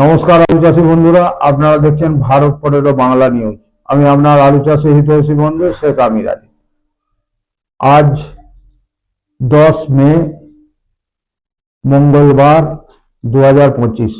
নমস্কার আলু চাষী বন্ধুরা। আপনারা দেখছেন ভারত পটেটো বাংলা নিউজ। আমি আপনার আলু চাষী হিতৈষী বন্ধু শেখ আমির আলী। আজ দশ মে, মঙ্গলবার দু হাজার পঁচিশ।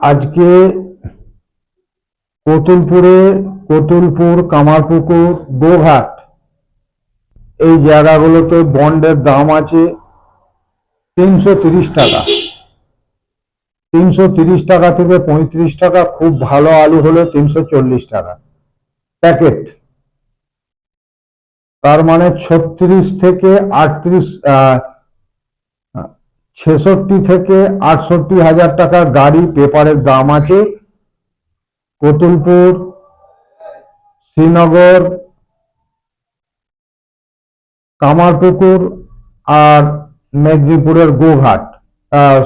আজকে কতুলপুরে কতুলপুর কামারপুকুর গোঘাট এই জায়গাগুলোতে বন্ডের দাম আছে তিনশো তিরিশ টাকা। তিনশো তিরিশ টাকা থেকে পঁয়ত্রিশ টাকা, খুব ভালো আলু হলে তিনশো চল্লিশ টাকা প্যাকেট। তার মানে ছত্রিশ থেকে আটত্রিশ ছেষট্টি থেকে আটষট্টি হাজার টাকা গাড়ি পেপারের দাম আছে। কতুলপুর, শ্রীনগর কামারপুকুর আর মেদিনীপুরের গোঘাট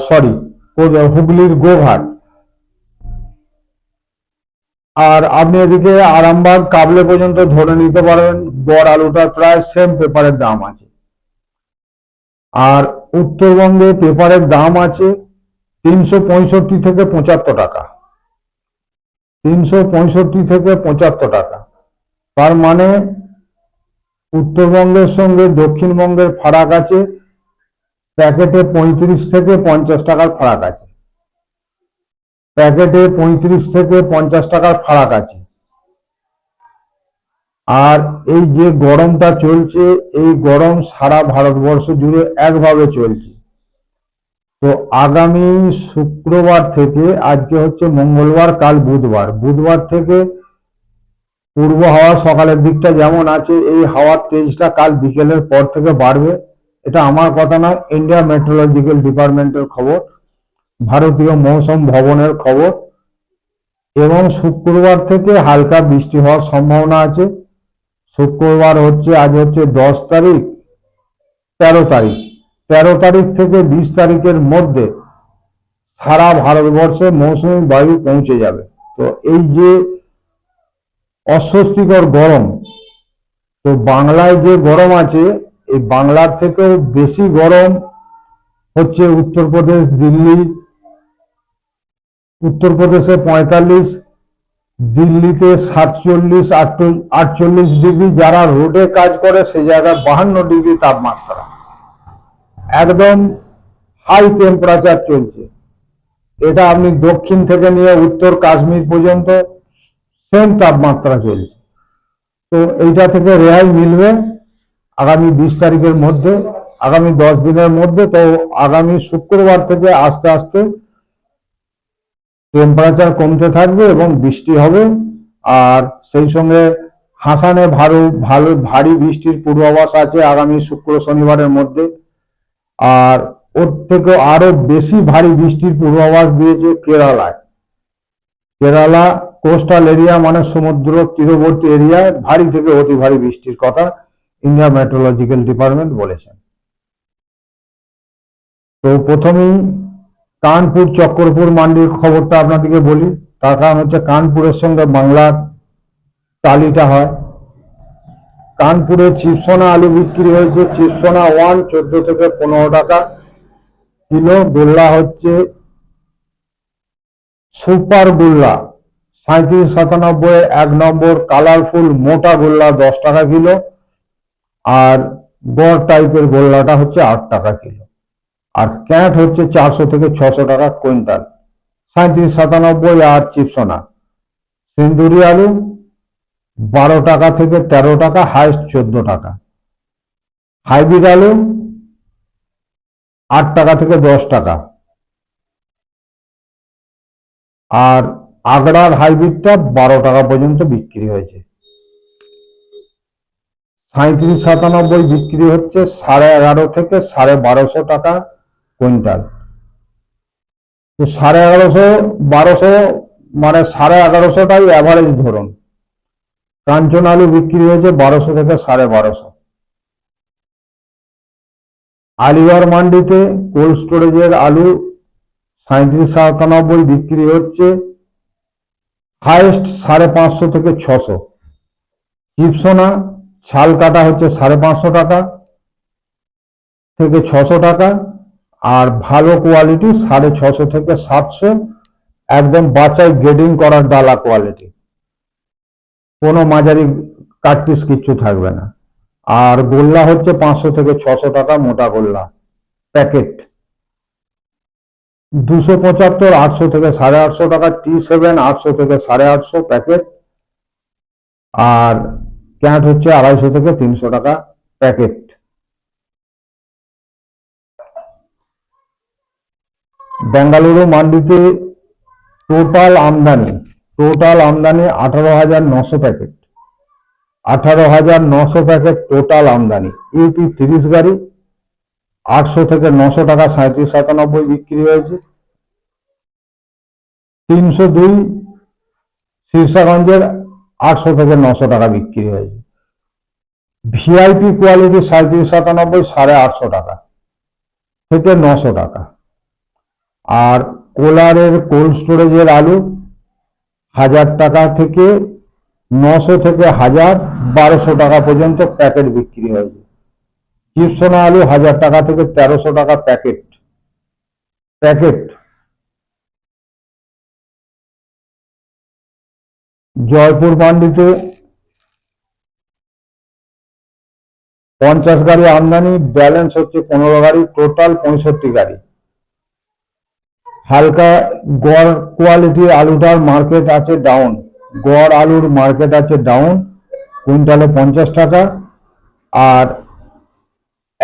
সরি হুগলির গোঘাট। আর আপনি এদিকে আরামবাগ কাবলে পর্যন্ত ধরে নিতে পারবেন গড় আলুটার প্রায় সেম পেপারের দাম আছে। আর উত্তরবঙ্গে পেপারের দাম আছে তিনশো পঁয়ষট্টি থেকে পঁচাত্তর টাকা। তিনশো পঁয়ষট্টি থেকে পঁচাত্তর টাকা। তার মানে উত্তরবঙ্গের সঙ্গে দক্ষিণবঙ্গের ফারাক আছে। প্যাকেটে পঁয়ত্রিশ থেকে পঞ্চাশ টাকার ফারাক আছে। প্যাকেটে পঁয়ত্রিশ থেকে পঞ্চাশ টাকার ফারাক আছে। আর এই যে গরমটা চলছে, এই গরম সারা ভারতবর্ষ জুড়ে একভাবে চলছে। তো আগামী শুক্রবার থেকে, আজকে হচ্ছে মঙ্গলবার, কাল বুধবার। বুধবার থেকে পূর্ব হাওয়া সকালের দিকটা যেমন আছে, এই হাওয়ার তেজটা কাল বিকেলের পর থেকে বাড়বে। এটা আমার কথা নয় ইন্ডিয়া মেট্রোলজিক্যাল ডিপার্টমেন্টের খবর, ভারতীয় মৌসুম ভবনের খবর। এবং শুক্রবার থেকে হালকা বৃষ্টি হওয়ার সম্ভাবনা আছে। শুক্রবার হচ্ছে, আজ হচ্ছে দশ তারিখ, তেরো তারিখ। তেরো তারিখ থেকে বিশ তারিখের মধ্যে সারা ভারতবর্ষে মৌসুমী বায়ু পৌঁছে যাবে। তো এই যে অস্বস্তিকর গরম। তো বাংলায় যে গরম আছে, এই বাংলার থেকেও বেশি গরম হচ্ছে উত্তরপ্রদেশ, দিল্লি। উত্তরপ্রদেশে পঁয়তাল্লিশ, দিল্লিতে সাতচল্লিশ, আটচল্লিশ ডিগ্রি। যারা রোডে কাজ করে, সে জায়গায় বাহান্ন ডিগ্রি তাপমাত্রা। একদম হাই টেম্পারেচার চলছে। এটা আপনি দক্ষিণ থেকে নিয়ে উত্তর কাশ্মীর পর্যন্ত সেম তাপমাত্রা চলছে। তো এইটা থেকে রেহাই মিলবে আগামী বিশ তারিখের মধ্যে, আগামী দশ দিনের মধ্যে। তো আগামী শুক্রবার থেকে আস্তে আস্তে টেম্পারেচার কমতে থাকবে এবং বৃষ্টি হবে। আর সেই সঙ্গে হাসানে ভালো ভালো, ভারী বৃষ্টির পূর্বাভাস আছে আগামী শুক্র শনিবারের মধ্যে। আর ওর থেকেও আরও বেশি ভারী বৃষ্টির পূর্বাভাস দিয়েছে কেরালায়। কেরালা কোস্টাল এরিয়া মানে সমুদ্র, তীরবর্তী এরিয়ায় ভারী থেকে অতি ভারী বৃষ্টির কথা ইন্ডিয়া মেট্রোলজিক্যাল ডিপার্টমেন্ট বলেছেন। তো প্রথমেই কানপুর, চক্রপুর মান্ডির খবরটা আপনাদেরকে বলি। তার কারণ হচ্ছে কানপুরের সঙ্গে বাংলার টালিটা হয়। কানপুরে চিপসোনা আলু বিক্রি হয়েছে, চিপসোনা ওয়ান চোদ্দ থেকে পনেরো টাকা কিলো। গোল্লা হচ্ছে সুপার গোল্লা। সাঁত্রিশ সাতানব্বই এক নম্বর কালারফুল মোটা গোল্লা দশ টাকা কিলো আর গড় টাইপের গোল্লাটা হচ্ছে আট টাকা কিলো। আর ক্যাট হচ্ছে চারশো থেকে ছশো টাকা কুইন্টাল। সাঁত্রিশ সাতানব্বই আর চিপসোনা। সিন্দুরি আলু বারো টাকা থেকে তেরো টাকা, হাইস্ট চোদ্দ টাকা। হাইব্রিড আলু আট টাকা থেকে দশ টাকা। আর আগড়ার হাইব্রিডটা বারো টাকা পর্যন্ত বিক্রি হয়েছে। সাঁত্রিশ সাতানব্বই বিক্রি হচ্ছে সাড়ে এগারো থেকে সাড়ে বারোশো টাকা কুইন্টাল। তো সাড়ে এগারোশো, বারোশো মানে সাড়ে এগারোশোটাই অ্যাভারেজ ধরুন। কাঞ্চন আলু বিক্রি হয়েছে বারোশো থেকে সাড়ে বারোশো। আলিগড় মান্ডিতে কোল্ড স্টোরেজের আলু সাঁত্রিশ সাতানব্বই বিক্রি হচ্ছে হাইয়েস্ট সাড়ে পাঁচশো থেকে ছশো। চিপসোনা, ছাল কাটা হচ্ছে সাড়ে পাঁচশো টাকা থেকে ছশো টাকা আর ভালো কোয়ালিটি সাড়ে ছশো থেকে সাতশো। একদম বাছাই গ্রেডিং করার ডালা কোয়ালিটি। কোনো মাঝারি কাট পিস কিচ্ছু থাকবে না। আর গোল্লা হচ্ছে পাঁচশো থেকে ছশো টাকা মোটা গোল্লা। প্যাকেট। দুশো পঁচাত্তর, আটশো থেকে সাড়ে আটশো টাকা টি সেভেন আটশো থেকে সাড়ে আটশো প্যাকেট। আর ক্যাট হচ্ছে আড়াইশো থেকে তিনশো টাকা প্যাকেট। বেঙ্গালুরু মান্ডিতে টোটাল আমদানি টোটাল আমদানি আঠারো হাজার নশো প্যাকেট। আঠারো হাজার নশো প্যাকেট টোটাল আমদানি। ইউপি তিরিশ গাড়ি আটশো থেকে নশো টাকা সাঁত্রিশ সাতানব্বই বিক্রি হয়েছে। তিনশো দুই শীর্ষাগঞ্জের আটশো থেকে নশো টাকা বিক্রি হয়েছে। ভিআইপি কোয়ালিটি সাঁত্রিশ সাতানব্বই সাড়ে আটশো টাকা থেকে নশো টাকা। আর কোলারের কোল্ড স্টোরেজের আলু হাজার টাকা থেকে নশো থেকে হাজার বারোশো টাকা পর্যন্ত প্যাকেট বিক্রি হয়েছে। চিপসোনা আলু হাজার টাকা থেকে তেরোশো টাকা প্যাকেট। প্যাকেট। জয়পুর মান্ডিতে পঞ্চাশ গাড়ি আমদানি, ব্যালেন্স হচ্ছে পনেরো গাড়ি, টোটাল পঁয়ষট্টি গাড়ি। হালকা গড় কোয়ালিটির আলুটার মার্কেট আছে ডাউন। গড় আলুর মার্কেট আছে ডাউন। কুইন্টালে পঞ্চাশ টাকা। আর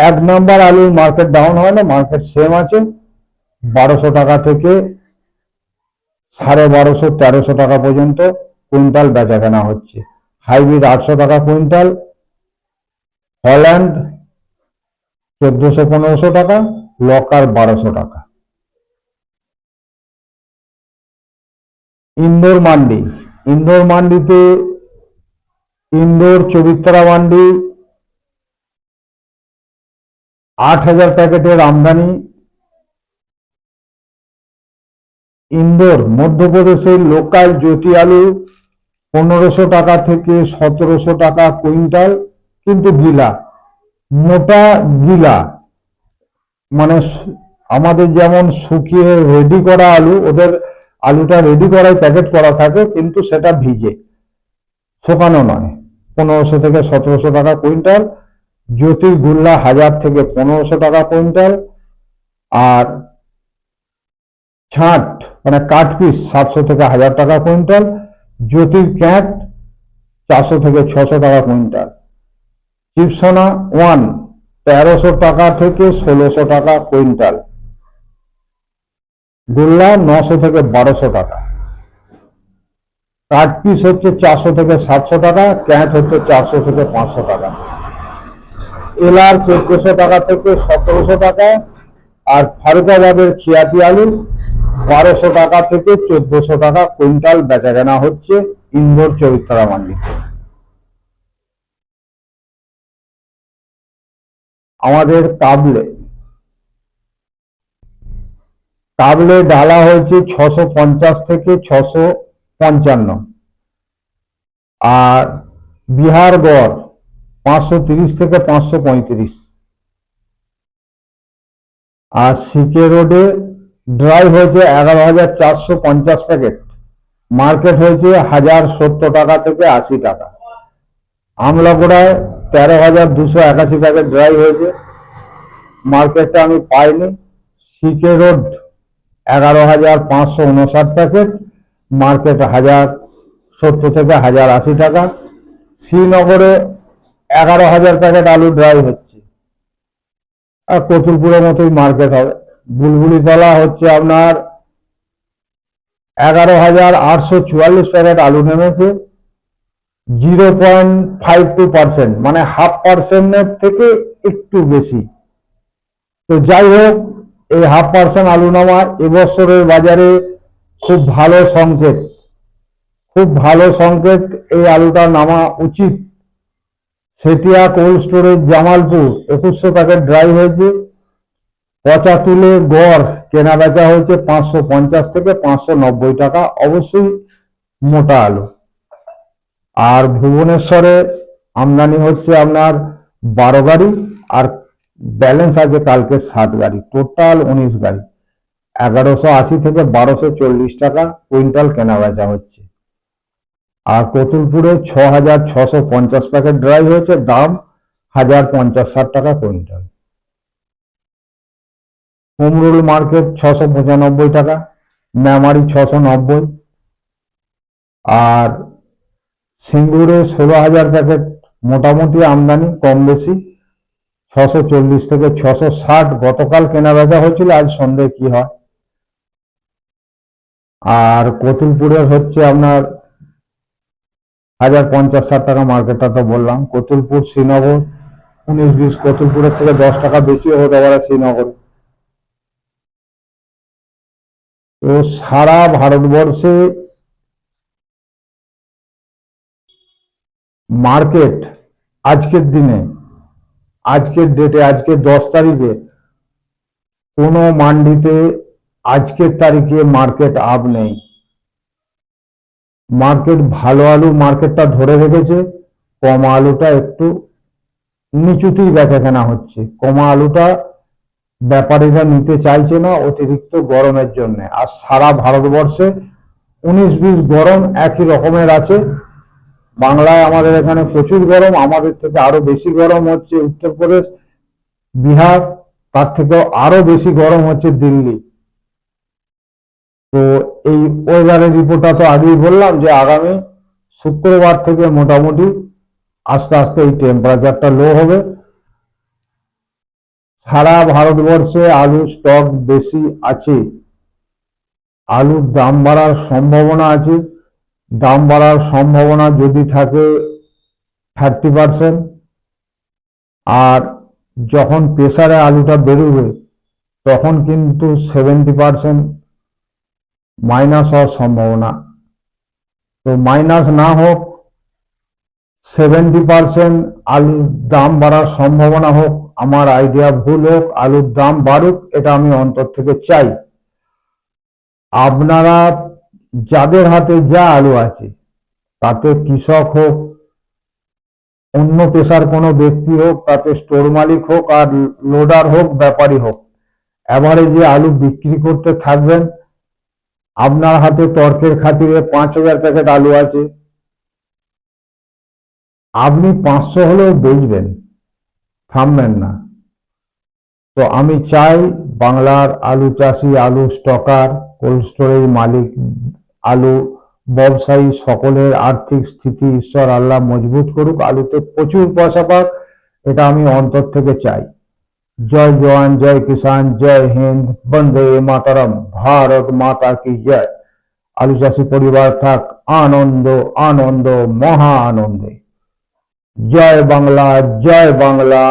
এক নাম্বার আলুর মার্কেট ডাউন হয় না মার্কেট সেম আছে। বারোশো টাকা থেকে সাড়ে বারোশো, তেরোশো টাকা পর্যন্ত কুইন্টাল বেচা কেনা হচ্ছে। হাইব্রিড আটশো টাকা কুইন্টাল, হল্যান্ড চোদ্দশো, পনেরোশো টাকা, লকার বারোশো টাকা। ইন্দোর মান্ডি, ইন্দোর মান্ডিতে ইন্দোর চবিত্রা মান্ডি আট হাজার প্যাকেটের আমদানি। ইন্দোর, মধ্যপ্রদেশের লোকাল জ্যোতি আলু পনেরোশো টাকা থেকে সতেরোশো টাকা কুইন্টাল, কিন্তু গিলা, মোটা গিলা মানে আমাদের যেমন শুকিয়ে রেডি করা আলু, ওদের আলুটা রেডি করাই প্যাকেট করা থাকে, কিন্তু সেটা ভিজে, শুকানো নয়, পনেরোশো থেকে সতেরোশো টাকা কুইন্টাল। জ্যোতির গুল্লা হাজার থেকে পনেরোশো টাকা কুইন্টাল আর ছাট মানে কাঠ পিস সাতশো থেকে হাজার টাকা কুইন্টাল, জ্যোতির ক্যাট চারশো থেকে ছশো টাকা কুইন্টাল। চিপসোনা ওয়ান তেরোশো টাকা থেকে ষোলোশো টাকা কুইন্টাল। গোল্লা নশো থেকে বারোশো টাকা। কাঠ পিস হচ্ছে চারশো থেকে সাতশো টাকা, ক্যাট হচ্ছে চারশো থেকে পাঁচশো টাকা। এলার চোদ্দশো টাকা থেকে সতেরোশো টাকা আর ফারুকাবাদের খিয়াতি আলু বারোশো টাকা থেকে চোদ্দশো টাকা কুইন্টাল বেচা কেনা হচ্ছে ইন্দোর চরিত্রা মান্ডিতে আমাদের তাবলে। তাবলে ডালা হয়েছে ছশো পঞ্চাশ থেকে ছশো পঞ্চান্ন। আর বিহার গড় পাঁচশো তিরিশ থেকে পাঁচশো পঁয়ত্রিশ। আর সিকে রোডে ড্রাই হয়েছে এগারো হাজার চারশো পঞ্চাশ প্যাকেট। মার্কেট হয়েছে হাজার সত্তর টাকা থেকে আশি টাকা। আমলাগোড়ায় তেরো হাজার দুশো একাশি প্যাকেট ড্রাই হয়েছে। মার্কেটটা আমি পাইনি। সিকে রোড এগারো হাজার পাঁচশো উনষাট প্যাকেট। মার্কেট হাজার সত্তর থেকে হাজার আশি টাকা। শ্রীনগরে এগারো হাজার প্যাকেট আলু ড্রাই হচ্ছে। আর কতুলপুরের মতোই মার্কেট হবে। বুলবুলি তলা হচ্ছে আপনার এগারো হাজার আটশো চুয়াল্লিশ প্যাকেট আলু নেমেছে। Zero point five two percent মানে হাফ পার্সেন্টের থেকে একটু বেশি। তো যাই হোক, এই হাফ পার্সেন্ট আলু নামা এবছরের বাজারে খুব ভালো সংকেত। খুব ভালো সংকেত এই আলুটা নামা উচিত। সেটিয়া কোল্ড স্টোরেজ জামালপুর, একুশশো প্যাকেট ড্রাই হয়েছে। পচা তুলে গড় কেনা বেচা হয়েছে পাঁচশো পঞ্চাশ থেকে পাঁচশো নব্বই টাকা, অবশ্যই মোটা আলু। আর ভুবনেশ্বরে আমদানি হচ্ছে আপনার বারো গাড়ি, আর ব্যালেন্স আছে কালকে সাত গাড়ি, টোটাল উনিশ গাড়ি। এগারোশো আশি থেকে বারোশো চল্লিশ টাকা কুইন্টাল কেনা বেচা হচ্ছে। আর কতুলপুরে ছ হাজার ছশো পঞ্চাশ প্যাকেট ড্রাই হয়েছে, দাম হাজার পঞ্চাশ ষাট টাকা কুইন্টাল। কুমরুল মার্কেট ছশো পঁচানব্বই টাকা, মেমারি ছশো নব্বই। আর সিঙ্গুরে ষোলো হাজার প্যাকেট মোটামুটি আমদানি, কম বেশি, ছশো চল্লিশ থেকে ছশো ষাট। গতকাল কেনা বেচা হয়েছিল, আজ সন্ধ্যে কি হয়? আর কতুলপুরের হচ্ছে আপনার হাজার পঞ্চাশ ষাট টাকা মার্কেটটা তো বললাম। কতুলপুর, শ্রীনগর, উনিশ বিশ, কতুলপুরের থেকে দশ টাকা বেশিও হতে পারে শ্রীনগর। তো সারা ভারতবর্ষে মার্কেট আজকের দিনে, আজকের ডেটে আজকে দশ তারিখে, কোনো মান্ডিতে আজকের তারিখে মার্কেট আপ নেই। মার্কেট ভালো আলু মার্কেটটা ধরে রেখেছে, কমা আলুটা একটু নিচুতেই বেচা কেনা হচ্ছে। কমা আলুটা ব্যাপারীরা নিতে চাইছে না অতিরিক্ত গরমের জন্য। আর সারা ভারতবর্ষে উনিশ বিশ গরম একই রকমের আছে। বাংলায় আমাদের এখানে প্রচুর গরম, আমাদের থেকে আরও বেশি গরম হচ্ছে উত্তরপ্রদেশ, বিহার, তার থেকেও আরও বেশি গরম হচ্ছে দিল্লি। তো এই ওয়েদারের রিপোর্টটা তো আগেই বললাম যে আগামী শুক্রবার থেকে মোটামুটি আস্তে আস্তে এই টেম্পারেচারটা লো হবে। সারা ভারতবর্ষে আলু স্টক বেশি আছে। আলুর দাম বাড়ার সম্ভাবনা আছে। দাম বাড়ার সম্ভাবনা যদি থাকে থার্টি পার্সেন্ট আর যখন প্রেসারে আলুটা বেরোবে, তখন কিন্তু সেভেন্টি পার্সেন্ট মাইনাস হওয়ার সম্ভাবনা। তো মাইনাস না হোক সেভেন্টি পার্সেন্ট আলুর দাম বাড়ার সম্ভাবনা হোক, আমার আইডিয়া ভুল হোক, আলুর দাম বাড়ুক, এটা আমি অন্তর থেকে চাই। আপনারা যাদের হাতে যা আলু আছে, তাতে কৃষক হোক, অন্য পেশার কোনো ব্যক্তি হোক, তাতে স্টোর মালিক হোক আর লোডার হোক, ব্যাপারী হোক এভারেজে আলু বিক্রি করতে থাকবেন। আপনার হাতে তর্কের খাতিরে পাঁচ হাজার প্যাকেট আলু আছে। আপনি পাঁচশো হলেও বেচবেন, থামবেন না। তো আমি চাই বাংলার আলু চাষি, আলু স্টকার, কোল্ড স্টোরেজ মালিক, আলু ব্যবসায়ী সকলের আর্থিক স্থিতি ঈশ্বর আল্লাহ মজবুত করুক। আলুতে প্রচুর পয়সা পাক, এটা আমি অন্তর থেকে চাই। জয় জওয়ান জয় কিষান জয় হিন্দ বন্দে মাতারম ভারত মাতা কি জয় আলু চাষি পরিবার থাক আনন্দ আনন্দ মহা আনন্দে জয় বাংলা জয় বাংলা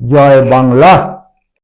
জয় বাংলা